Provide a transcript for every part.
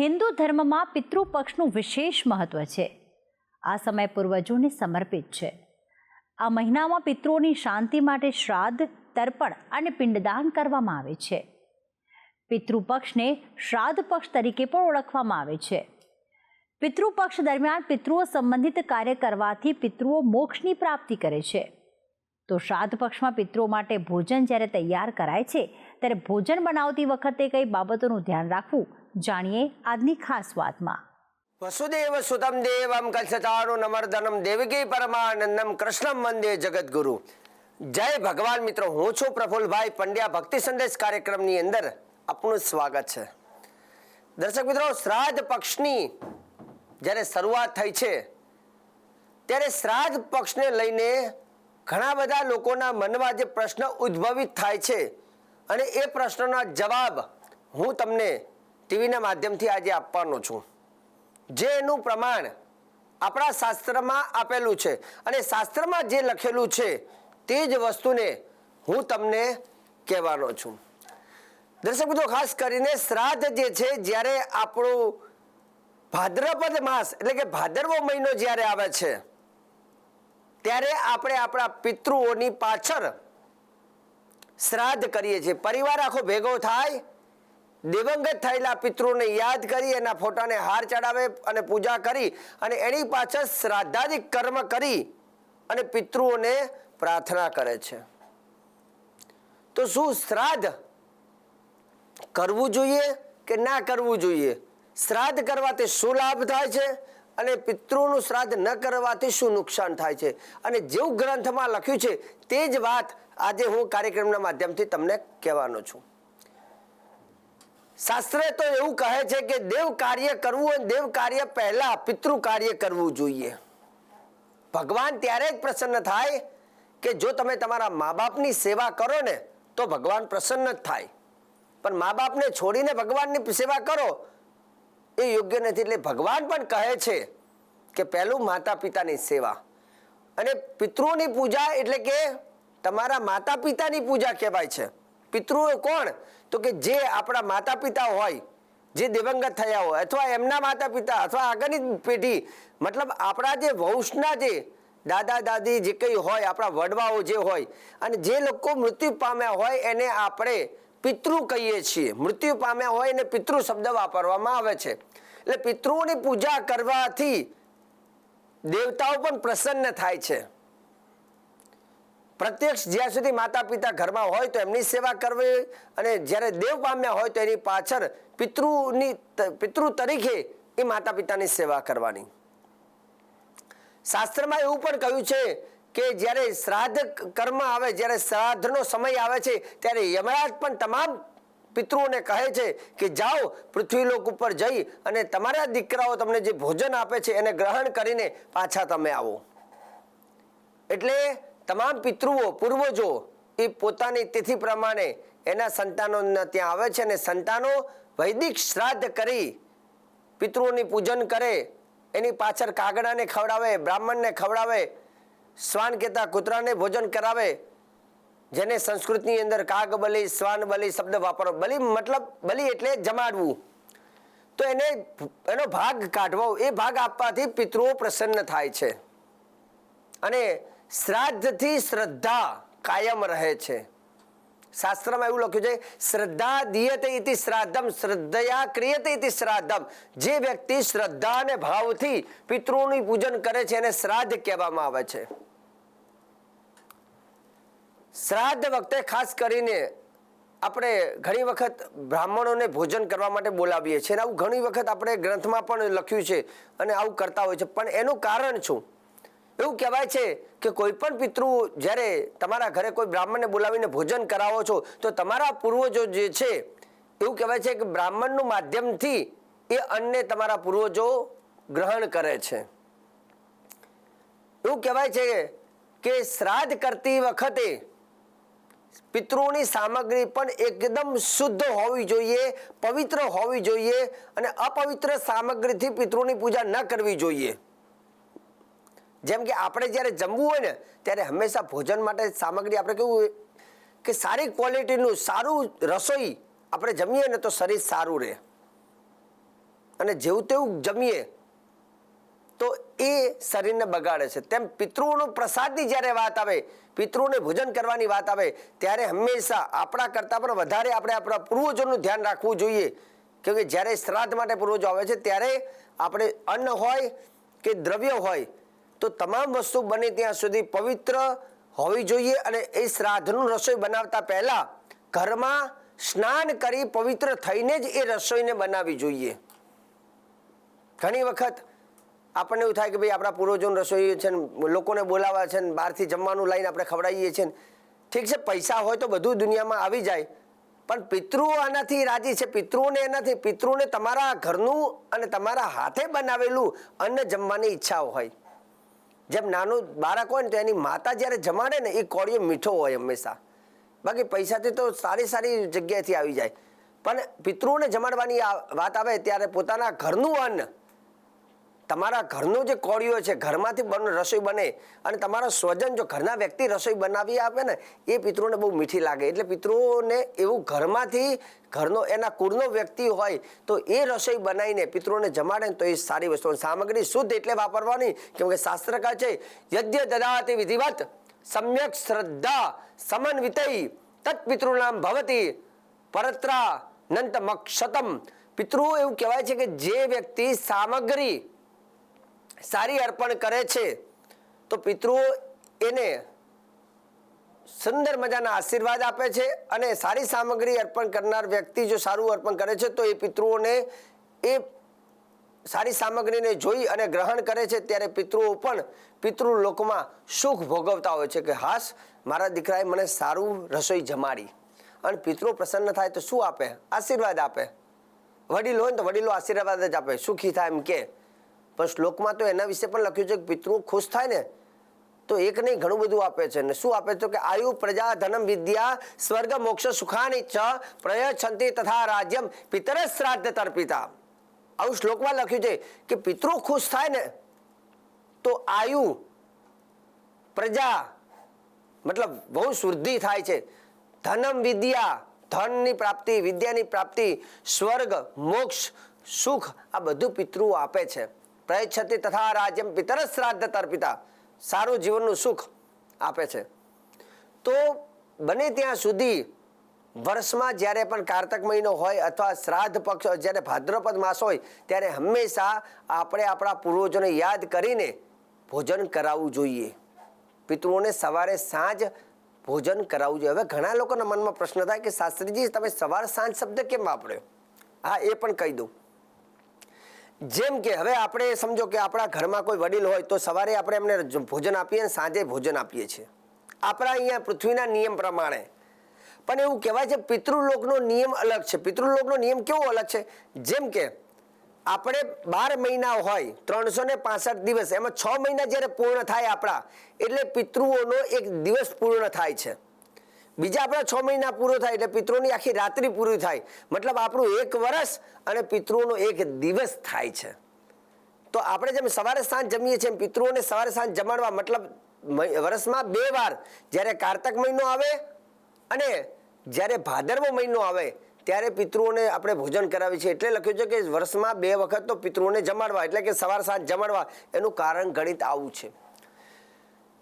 હિન્દુ ધર્મમાં પિતૃપક્ષનું વિશેષ મહત્વ છે. આ સમય પૂર્વજોને સમર્પિત છે. આ મહિનામાં પિતૃઓની શાંતિ માટે શ્રાદ્ધ, તર્પણ અને પિંડદાન કરવામાં આવે છે. પિતૃપક્ષને શ્રાદ્ધ પક્ષ તરીકે પણ ઓળખવામાં આવે છે. પિતૃપક્ષ દરમિયાન પિતૃઓ સંબંધિત કાર્ય કરવાથી પિતૃઓ મોક્ષની પ્રાપ્તિ કરે છે. તો શ્રાદ્ધ પક્ષમાં પિતૃઓ માટે ભોજન જ્યારે તૈયાર કરાય છે, ત્યારે ભોજન બનાવતી વખતે કઈ બાબતોનું ધ્યાન રાખવું જાણીએ આજની ખાસ વાતમાં. વસુદેવ સુતમ દેવમ કચ્છતાનુ નમર્દનમ દેવકી પરમાનંદમ કૃષ્ણમ વંદે જગદગુરુ. જય ભગવાન મિત્રો, હું છું પ્રફુલભાઈ પંડ્યા. ભક્તિ સંદેશ કાર્યક્રમની અંદર આપનું સ્વાગત છે. દર્શક મિત્રો, શ્રાદ્ધ પક્ષની જ્યારે શરૂઆત થઈ છે, ત્યારે શ્રાદ્ધ પક્ષને લઈને ઘણા બધા લોકોના મનમાં જે પ્રશ્ન ઉદ્ભવિત થાય છે અને એ પ્રશ્નોના જવાબ હું તમને ટીવીના માધ્યમથી આજે આપવાનો છું. જે એનું પ્રમાણ આપણા શાસ્ત્રમાં આપેલું છે અને શાસ્ત્રમાં જે લખેલું છે તે જ વસ્તુને હું તમને કહેવાનો છું. દર્શક મિત્રો, ખાસ કરીને શ્રાદ્ધ જે છે, જ્યારે આપણું ભાદ્રપદ માસ, એટલે કે ભાદરવો મહિનો જ્યારે આવે છે, ત્યારે આપણે આપણા પિતૃઓની પાછળ શ્રાદ્ધ કરીએ છીએ. પરિવાર આખો ભેગો થાય દિવંગત થયેલા પિતૃને યાદ કરી, એના ફોટાને હાર ચડાવે અને પૂજા કરી અને એની પાછળ શ્રાદ્ધાદિક કર્મ કરી અને પિતૃઓને પ્રાર્થના કરે છે. તો શું શ્રાદ્ધ કરવું જોઈએ કે ના કરવું જોઈએ? શ્રાદ્ધ કરવાથી શું લાભ થાય છે અને પિતૃનું શ્રાદ્ધ ન કરવાથી શું નુકસાન થાય છે? અને જેવું ગ્રંથમાં લખ્યું છે, તે જ વાત આજે હું કાર્યક્રમના માધ્યમથી તમને કહેવાનો છું. શાસ્ત્રે તો એવું કહે છે કે દેવ કાર્ય કરવું હોય દેવ કાર્ય પહેલા પિતૃ કાર્ય કરવું જોઈએ. ભગવાન ત્યારે જ પ્રસન્ન થાય કે જો તમે તમારા મા બાપની સેવા કરો ને, તો ભગવાન પ્રસન્ન જ થાય. પણ મા બાપને છોડીને ભગવાનની સેવા કરો, એ યોગ્ય નથી. એટલે ભગવાન પણ કહે છે કે પહેલું માતા પિતાની સેવા. અને પિતૃની પૂજા એટલે કે તમારા માતા પિતાની પૂજા કહેવાય છે. પિતૃ કોણ? તો કે જે આપણા માતા પિતા હોય, જે દિવંગત થયા હોય, અથવા એમના માતા પિતા અથવા આગળની પેઢી, મતલબ આપણા જે વંશના જે દાદા, દાદી જે કંઈ હોય, આપણા વડવાઓ જે હોય, અને જે લોકો મૃત્યુ પામ્યા હોય, એને આપણે પિતૃ કહીએ છીએ. મૃત્યુ પામ્યા હોય, એને પિતૃ શબ્દ વાપરવામાં આવે છે. એટલે પિતૃઓની પૂજા કરવાથી દેવતાઓ પણ પ્રસન્ન થાય છે. પ્રત્યક્ષ જ્યાં સુધી માતા પિતા ઘરમાં હોય તો એમની સેવા કરવી અને જ્યારે દેવ પામ્યા હોય તો એની પાછળ પિતૃની પિતૃ તરીકે એ માતા પિતાની સેવા કરવાની. શાસ્ત્રમાં એવું પણ કહ્યું છે કે જ્યારે શ્રાદ્ધ કર્મ આવે, જ્યારે શ્રાદ્ધનો સમય આવે છે, ત્યારે યમરાજ પણ તમામ પિતૃઓને કહે છે કે જાઓ પૃથ્વીલોક ઉપર જઈ અને તમારા દીકરાઓ તમને જે ભોજન આપે છે એને ગ્રહણ કરીને પાછા તમે આવો. એટલે તમામ પિતૃઓ, પૂર્વજો એ પોતાની તિથિ પ્રમાણે એના સંતાનો ત્યાં આવે છે અને સંતાનો વૈદિક શ્રાદ્ધ કરી પિતૃઓની પૂજન કરે, એની પાછળ કાગડાને ખવડાવે, બ્રાહ્મણને ખવડાવે, શ્વાન કહેતા કૂતરાને ભોજન કરાવે, જેને સંસ્કૃતની અંદર કાગ બલી, શ્વાન બલી શબ્દ વાપરો. બલી મતલબ બલી એટલે જમાડવું. તો એને એનો ભાગ કાઢવો, એ ભાગ આપવાથી પિતૃઓ પ્રસન્ન થાય છે. અને શ્રાદ્ધથી શ્રદ્ધા કાયમ રહે છે. શાસ્ત્રમાં એવું લખ્યું છે, શ્રદ્ધા દિયતે ઇતિ શ્રાદ્ધમ, શ્રદ્ધયા ક્રિયતે ઇતિ શ્રાદ્ધમ. જે વ્યક્તિ શ્રદ્ધા અને ભાવથી પિતૃઓનું પૂજન કરે છે, એને શ્રાદ્ધ કહેવામાં આવે છે. શ્રાદ્ધ વખતે ખાસ કરીને આપણે ઘણી વખત બ્રાહ્મણોને ભોજન કરવા માટે બોલાવીએ છીએ. અને આવું ઘણી વખત આપણે ગ્રંથમાં પણ લખ્યું છે અને આવું કરતા હોય છે. પણ એનું કારણ શું? એવું કહેવાય છે કે કોઈ પણ પિતૃ જ્યારે તમારા ઘરે કોઈ બ્રાહ્મણને બોલાવીને ભોજન કરાવો છો, તો તમારા પૂર્વજો જે છે, એવું કહેવાય છે કે બ્રાહ્મણનું માધ્યમથી એ અન્નને તમારા પૂર્વજો ગ્રહણ કરે છે. એવું કહેવાય છે કે શ્રાદ્ધ કરતી વખતે પિતૃની સામગ્રી પણ એકદમ શુદ્ધ હોવી જોઈએ, પવિત્ર હોવી જોઈએ અને અપવિત્ર સામગ્રીથી પિતૃની પૂજા ન કરવી જોઈએ. જેમ કે આપણે જ્યારે જમવું હોય ને, ત્યારે હંમેશા ભોજન માટે સામગ્રી આપણે કેવું કે સારી ક્વોલિટીનું સારું રસોઈ આપણે જમીએ ને તો શરીર સારું રહે. અને જેવું તેવું જમીએ તો એ શરીરને બગાડે છે. તેમ પિતૃઓનો પ્રસાદની જ્યારે વાત આવે, પિતૃઓને ભોજન કરવાની વાત આવે, ત્યારે હંમેશા આપણા કરતાં પણ વધારે આપણે આપણા પૂર્વજોનું ધ્યાન રાખવું જોઈએ. કેમકે જ્યારે શ્રાદ્ધ માટે પૂર્વજો આવે છે, ત્યારે આપણે અન્ન હોય કે દ્રવ્ય હોય તો તમામ વસ્તુ બને ત્યાં સુધી પવિત્ર હોવી જોઈએ અને એ શ્રાદ્ધનું રસોઈ બનાવતા પહેલા ઘરમાં સ્નાન કરી પવિત્ર થઈને જ એ રસોઈને બનાવવી જોઈએ. ઘણી વખત આપણને એવું થાય કે ભાઈ આપણા પૂર્વજોની રસોઈ છે લોકોને બોલાવા છે ને બહારથી જમવાનું લાઈને આપણે ખવડાવીએ છીએ ઠીક છે, પૈસા હોય તો બધું દુનિયામાં આવી જાય. પણ પિતૃઓ આનાથી રાજી છે, પિતૃઓને એનાથી પિતૃઓને તમારા ઘરનું અને તમારા હાથે બનાવેલું અન્ન જમવાની ઈચ્છા હોય. જેમ નાનું બાળક હોય ને તો એની માતા જ્યારે જમાડે ને, એ કોળિયો મીઠો હોય હંમેશા. બાકી પૈસાથી તો સારી સારી જગ્યાએથી આવી જાય. પણ પિતૃઓને જમાડવાની વાત આવે ત્યારે પોતાના ઘરનું અન્ન તમારા ઘરનો જે કોળિયો છે, ઘરમાંથી બન રસોઈ બને અને તમારા સ્વજન જો ઘરના વ્યક્તિ રસોઈ બનાવી આપે ને, એ પિતૃને બહુ મીઠી લાગે. એટલે પિતૃઓને એવું ઘરમાંથી, ઘરનો એના કુળનો વ્યક્તિ હોય તો એ રસોઈ બનાવીને પિતૃઓને જમાડે તો એ સારી વસ્તુ. સામગ્રી શુદ્ધ એટલે વાપરવાની કેમ કે શાસ્ત્ર છે યજ્ઞ દદાતી વિધિવત, સમ્યક શ્રદ્ધા સમન્વિત તત્પિતૃનામ ભવતી પરત્રા નંતમક્ષતમ પિતૃ એવું કહેવાય છે કે જે વ્યક્તિ સામગ્રી સારી અર્પણ કરે છે, તો પિતૃઓ એને સુંદર મજાના આશીર્વાદ આપે છે અને સારી સામગ્રી અર્પણ કરનાર વ્યક્તિ જો સારું અર્પણ કરે છે, તો એ પિતૃઓને એ સારી સામગ્રીને જોઈ અને ગ્રહણ કરે છે. ત્યારે પિતૃઓ પણ પિતૃ લોકમાં સુખ ભોગવતા હોય છે કે હાસ, મારા દીકરાએ મને સારું રસોઈ જમાડી અને પિતૃ પ્રસન્ન થાય તો શું આપે? આશીર્વાદ આપે. વડીલ હોય ને તો વડીલો આશીર્વાદ જ આપે. સુખી થાય એમ કે. પણ શ્લોકમાં તો એના વિશે પણ લખ્યું છે કે પિતૃ ખુશ થાય ને, તો એક નહીં, ઘણું બધું આપે છે. ને શું આપે છે કે આયુ પ્રજા ધનમ વિદ્યા સ્વર્ગ મોક્ષ સુખાની ચ પ્રયછંતિ તથા રાજ્યમ પિતર શ્રાદ્ધ તર્પિતા. આવું શ્લોકમાં લખ્યું છે કે પિતૃ ખુશ થાય ને, તો આયુ પ્રજા, મતલબ બહુ શુદ્ધિ થાય છે. ધનમ વિદ્યા, ધનની પ્રાપ્તિ, વિદ્યાની પ્રાપ્તિ, સ્વર્ગ મોક્ષ સુખ આ બધું પિતૃઓ આપે છે. પ્રયચ્છતિ તથા રાજ્યમ પિતર શ્રાદ્ધ તર્પિતા. સારું જીવનનું સુખ આપે છે. તો બને ત્યાં સુધી વર્ષમાં જ્યારે પણ કારતક મહિનો હોય અથવા શ્રાદ્ધ પક્ષ જ્યારે ભાદ્રપદ માસ હોય, ત્યારે હંમેશા આપણે આપણા પૂર્વજોને યાદ કરીને ભોજન કરાવવું જોઈએ. પિતૃઓને સવારે સાંજ ભોજન કરાવવું જોઈએ. હવે ઘણા લોકોના મનમાં પ્રશ્ન થાય કે શાસ્ત્રીજી, તમે સવાર સાંજ શબ્દ કેમ વાપર્યો? હા, એ પણ કહી દઉં. જેમ કે હવે આપણે સમજો કે આપણા ઘરમાં કોઈ વડીલ હોય તો સવારે આપણે એમને ભોજન આપીએ અને સાંજે ભોજન આપીએ છીએ. આપણા અહીંયા પૃથ્વીના નિયમ પ્રમાણે. પણ એવું કહેવાય છે પિતૃલોકનો નિયમ અલગ છે. પિતૃલોકનો નિયમ કેવો અલગ છે? જેમ કે આપણે બાર મહિના હોય, ત્રણસો ને પાસઠ દિવસ, એમાં છ મહિના જ્યારે પૂર્ણ થાય આપણા, એટલે પિતૃઓનો એક દિવસ પૂર્ણ થાય છે. બીજા આપણા છ મહિના પૂરો થાય એટલે પિતૃઓની આખી રાત્રિ પૂરી થાય. મતલબ આપણું એક વર્ષ અને પિતૃઓનો એક દિવસ થાય છે. તો આપણે જેમ સવારે સાંજ જમીએ છીએ એમ પિતૃઓને સવારે સાંજ જમાડવા મતલબ વર્ષમાં બે વાર. જ્યારે કારતક મહિનો આવે અને જ્યારે ભાદરવો મહિનો આવે, ત્યારે પિતૃઓને આપણે ભોજન કરાવીએ છીએ. એટલે લખ્યું છે કે વર્ષમાં બે વખત તો પિતૃઓને જમાડવા. એટલે કે સવાર સાંજ જમાડવા. એનું કારણ ગણિત આવું છે.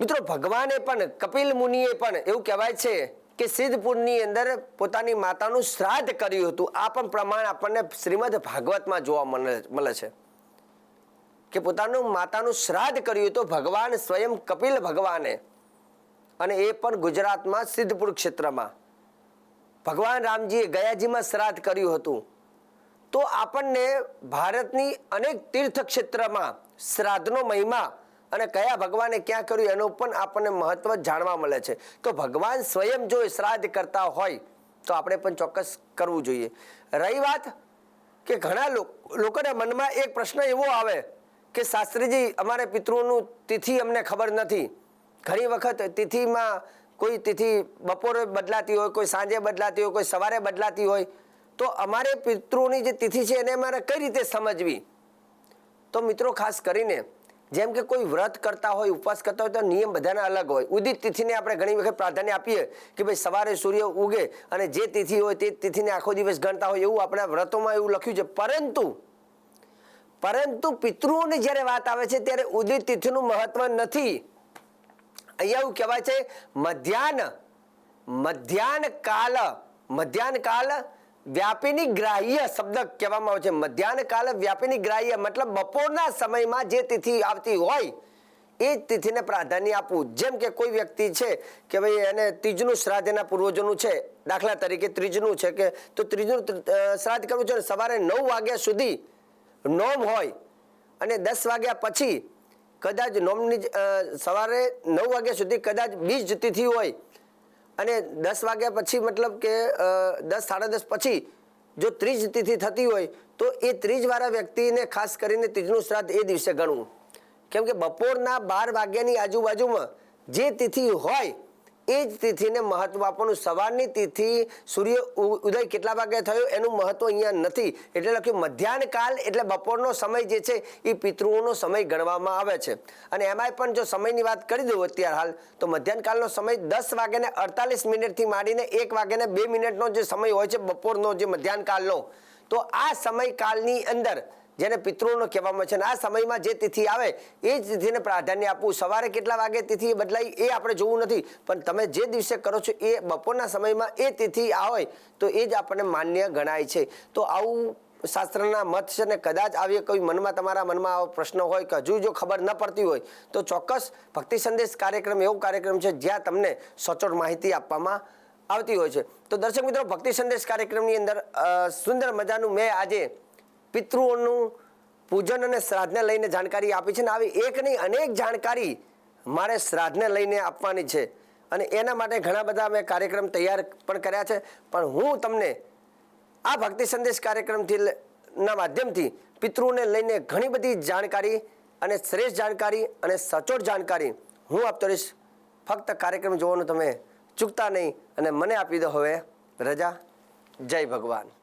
મિત્રો, ભગવાને પણ, કપિલ મુનિએ પણ એવું કહેવાય છે કે સિદ્ધપુરની અંદર પોતાની માતાનું શ્રાદ્ધ કર્યું હતું. આ પણ પ્રમાણ આપણને શ્રીમદ ભાગવતમાં જોવા મળે છે. કે પોતાનું માતાનું શ્રાદ્ધ કર્યું હતું ભગવાન સ્વયં કપિલ ભગવાને અને એ પણ ગુજરાતમાં સિદ્ધપુર ક્ષેત્રમાં. ભગવાન રામજીએ ગયાજીમાં શ્રાદ્ધ કર્યું હતું. તો આપણને ભારતની અનેક તીર્થ ક્ષેત્રમાં શ્રાદ્ધનો મહિમા અને કયા ભગવાને ક્યાં કર્યું એનું પણ આપણને મહત્વ જાણવા મળે છે. તો ભગવાન સ્વયં જો શ્રાદ્ધ કરતા હોય, તો આપણે પણ ચોક્કસ કરવું જોઈએ. રહી વાત કે ઘણા લોક- લોકોના મનમાં એક પ્રશ્ન એવો આવે કે શાસ્ત્રીજી, અમારે પિતૃઓનું તિથિ અમને ખબર નથી. ઘણી વખત તિથિમાં કોઈ તિથિ બપોરે બદલાતી હોય, કોઈ સાંજે બદલાતી હોય, કોઈ સવારે બદલાતી હોય, તો અમારે પિતૃઓની જે તિથિ છે એને અમારે કઈ રીતે સમજવી? તો મિત્રો, ખાસ કરીને જેમ કે કોઈ વ્રત કરતા હોય, ઉપવાસ કરતા હોય, તો નિયમ બધાના અલગ હોય. ઉદિત તિથિને આપણે ઘણી વખત પ્રાધાન્ય આપીએ કે ભાઈ સવારે સૂર્ય ઉગે અને જે તિથિ હોય તે તિથિને આખો દિવસ ગણતા હોય એવું આપણા વ્રતોમાં એવું લખ્યું છે. પરંતુ પરંતુ પિતૃઓની જ્યારે વાત આવે છે ત્યારે ઉદિત તિથિનું મહત્વ નથી. અહીંયા એવું કહેવાય છે, મધ્યાહન મધ્યાહન કાલ મધ્યાહન કાલ વ્યાપીની ગ્રાહ્ય શબ્દ કહેવામાં આવે છે. મધ્યાહન કાલ વ્યાપીની ગ્રાહ્ય મતલબ બપોરના સમયમાં જે તિથિ આવતી હોય, એ જ તિથિને પ્રાધાન્ય આપવું. જેમ કે કોઈ વ્યક્તિ છે કે ભાઈ એને ત્રીજનું શ્રાદ્ધ એના પૂર્વજોનું છે, દાખલા તરીકે ત્રીજનું છે કે, તો ત્રીજનું શ્રાદ્ધ કરવું છે સવારે નવ વાગ્યા સુધી નોમ હોય અને દસ વાગ્યા પછી કદાચ નોમની સવારે નવ વાગ્યા સુધી કદાચ બીજ તિથિ હોય અને દસ વાગ્યા પછી મતલબ કે દસ, સાડા દસ પછી જો ત્રીજ તિથિ થતી હોય, તો એ ત્રીજવાળા વ્યક્તિને ખાસ કરીને ત્રીજનું શ્રાદ્ધ એ દિવસે ગણવું. કેમ કે બપોરના બાર વાગ્યાની આજુબાજુમાં જે તિથિ હોય એ જ તિથિને મહત્વ આપવાનું સવારની તિથિ સૂર્ય ઉદય કેટલા વાગે થયો એનું મહત્વ અહીંયા નથી. એટલે લખ્યું, મધ્યાહન કાલ એટલે બપોરનો સમય જે છે એ પિતૃઓનો સમય ગણવામાં આવે છે. અને એમાંય પણ જો સમયની વાત કરી દઉં અત્યારે હાલ, તો મધ્યાહન કાલનો સમય દસ વાગ્યાને અડતાલીસ મિનિટથી માંડીને એક વાગ્યાને બે મિનિટનો જે સમય હોય છે બપોરનો જે મધ્યાહન કાલનો, તો આ સમયકાલની અંદર જેને પિતૃનો કહેવામાં છે આ સમયમાં જે તિથિ આવે, એ જ તિથિને પ્રાધાન્ય આપવું. સવારે કેટલા વાગે તિથિ બદલાઈ એ આપણે જોવું નથી. પણ તમે જે દિવસે કરો છો એ બપોરના સમયમાં એ તિથિ આવે, તો એ જ આપણને માન્ય ગણાય છે. તો આવું શાસ્ત્રના મત છે ને કદાચ આવી કોઈ મનમાં તમારા મનમાં આવો પ્રશ્ન હોય કે હજુ જો ખબર ન પડતી હોય, તો ચોક્કસ ભક્તિ સંદેશ કાર્યક્રમ એવો કાર્યક્રમ છે જ્યાં તમને સચોટ માહિતી આપવામાં આવતી હોય છે. તો દર્શક મિત્રો, ભક્તિ સંદેશ કાર્યક્રમની અંદર સુંદર મજાનું મેં આજે પિતૃઓનું પૂજન અને શ્રાદ્ધને લઈને જાણકારી આપી છે ને આવી એક નહીં, અનેક જાણકારી મારે શ્રાદ્ધને લઈને આપવાની છે. અને એના માટે ઘણા બધા મેં કાર્યક્રમ તૈયાર પણ કર્યા છે. પણ હું તમને આ ભક્તિ સંદેશ કાર્યક્રમથી ના માધ્યમથી પિતૃઓને લઈને ઘણી બધી જાણકારી અને શ્રેષ્ઠ જાણકારી અને સચોટ જાણકારી હું આપતો રહીશ. ફક્ત કાર્યક્રમ જોવાનું તમે ચૂકતા નહીં અને મને આપી દો હવે. રજા. જય ભગવાન.